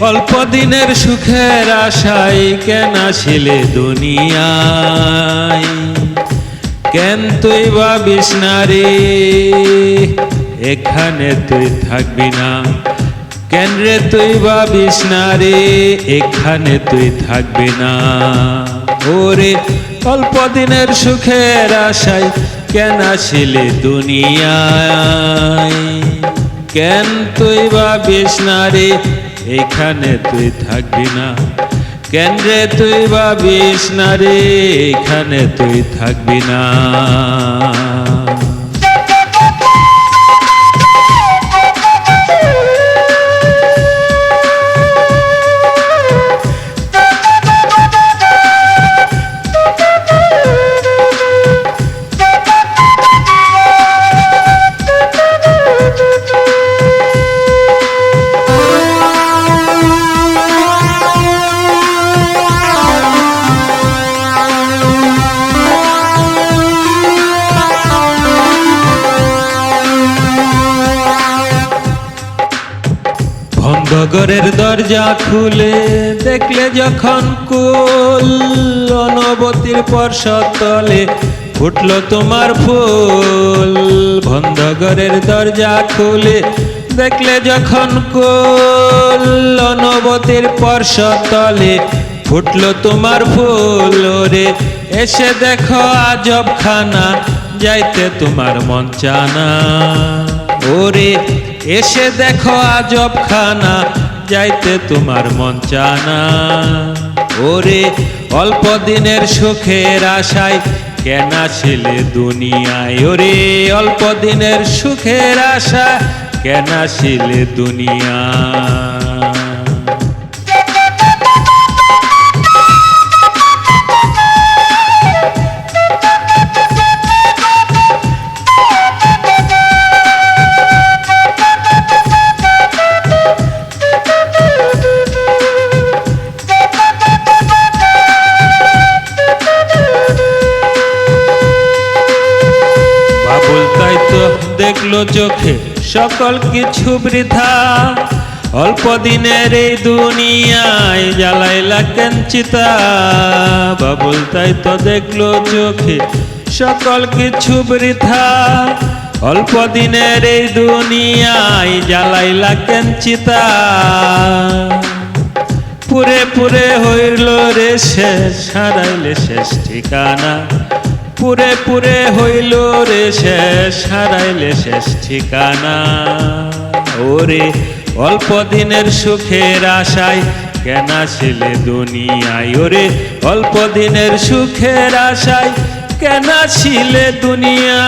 অল্প দিনের সুখের আশায় কেন আসিলে দুনিয়ায়? কেন তুই ভাবিস না রে? এখানে তুই থাকবি না। কেন রে তুই ভাবিস না রে? এখানে তুই থাকবি না। ওরে অল্প দিনের সুখের আশায় কেন আসিলে দুনিয়ায়? কেন তুই ভাবিস না রে? এখানে তুই থাকবি না। কেন রে তুই ভাবিস না রে? এখানে তুই থাকবি না। ভঙ্গগরের দরজা খুলে দেখলে যখন কুল অনবতির তলে ফুটলো তোমার ফুল। ভঙ্গগরের দরজা খুলে দেখলে যখন কুল অনবতির তলে ফুটলো তোমার ফুল। রে এসে দেখো আজব খানা যাইতে তোমার মন চানা। ওরে এসে দেখো আজব খানা যাইতে তোমার মন চানা। ওরে, অল্প দিনের সুখের আশায় কেন আসিলে দুনিয়ায়। ওরে, অল্প দিনের সুখের আশা কেন আসিলে দুনিয়া দেখল চোখে সকল কিছু বৃথা। অল্প দিনের এই দুনিয়ায় জ্বালাইলা কেঞ্চিতা। বাবুল, তাই তো দেখল চোখে সকল কিছু বৃথা। অল্প দিনের এই দুনিয়ায় জ্বালাইলা কেঞ্চিতা। পুরে পুরে হইল রে শেষ, হারাইলে শেষ ঠিকানা। পুরে পুরে হইল রে শেষ, হারাইলে শেষ ঠিকানা। ওরে অল্প দিনের সুখের আশায় কেন ছিলে দুনিয়ায়। ওরে অল্প দিনের সুখের আশায় কেন ছিলে দুনিয়া।